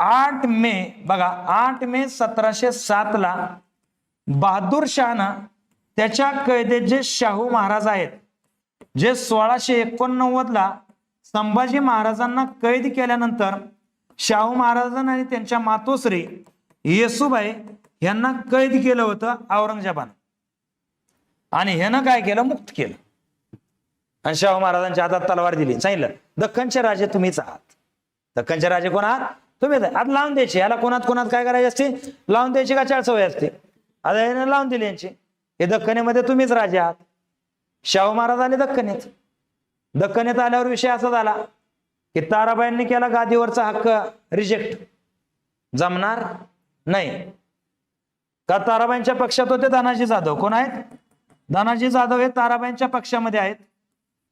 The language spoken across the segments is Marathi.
आठ मे बघा आठ मे सतराशे सात ला बहादूर शहानं त्याच्या कैदेत जे शाहू महाराज आहेत जे सोळाशे एकोणनव्वद ला संभाजी महाराजांना कैद केल्यानंतर शाहू महाराजांना आणि त्यांच्या मातोश्री येसुबाई यांना कैद केलं होतं औरंगजेबानं. आणि ह्यानं काय केलं? मुक्त केलं. आणि शाहू महाराजांच्या हातात तलवार दिली. सांगितलं दख्खनचे राजे तुम्हीच आहात. दख्खनचे राजे कोण आहात? तुम्हीच आहे. आता लावून द्यायची. याला कोणात कोणात काय करायची असते? लावून द्यायची का? चार सवय असते. आता याने लावून दिली यांची. हे दख्खनीमध्ये तुम्हीच राजे आहात. शाहू महाराज आले दख्खनीत दख्खनीत आल्यावर विषय असा झाला की ताराबाईंनी केला गादीवरचा हक्क. रिजेक्ट जमणार नाही. का ताराबाईंच्या पक्षात होते? धनाजी जाधव. कोण आहेत? धनाजी जाधव हे ताराबाईंच्या पक्षामध्ये आहेत.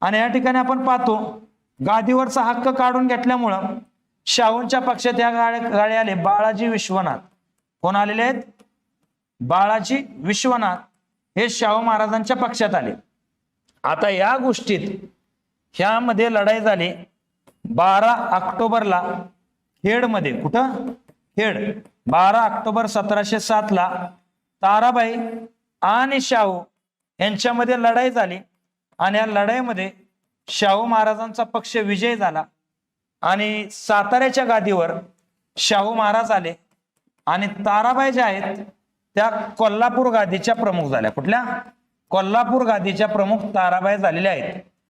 आणि या ठिकाणी आपण पाहतो गादीवरचा हक्क काढून घेतल्यामुळं शाहूंच्या पक्षात या गाळे आले बाळाजी विश्वनाथ. कोण आलेले आहेत? बाळाजी विश्वनाथ हे शाहू महाराजांच्या पक्षात आले. आता या गोष्टीत ह्यामध्ये लढाई झाली. बारा ऑक्टोबरला खेडमध्ये. कुठं? खेड. बारा ऑक्टोबर सतराशे सात ला ताराबाई आणि शाहू यांच्यामध्ये लढाई झाली. आणि या लढाईमध्ये शाहू महाराजांचा पक्ष विजय झाला. आणि साताऱ्याच्या गादीवर शाहू महाराज आले आणि ताराबाई ज्या आहेत त्या कोल्हापूर गादीच्या प्रमुख झाल्या. कुठल्या? कोल्हापूर गादीच्या प्रमुख ताराबाई झालेल्या आहेत.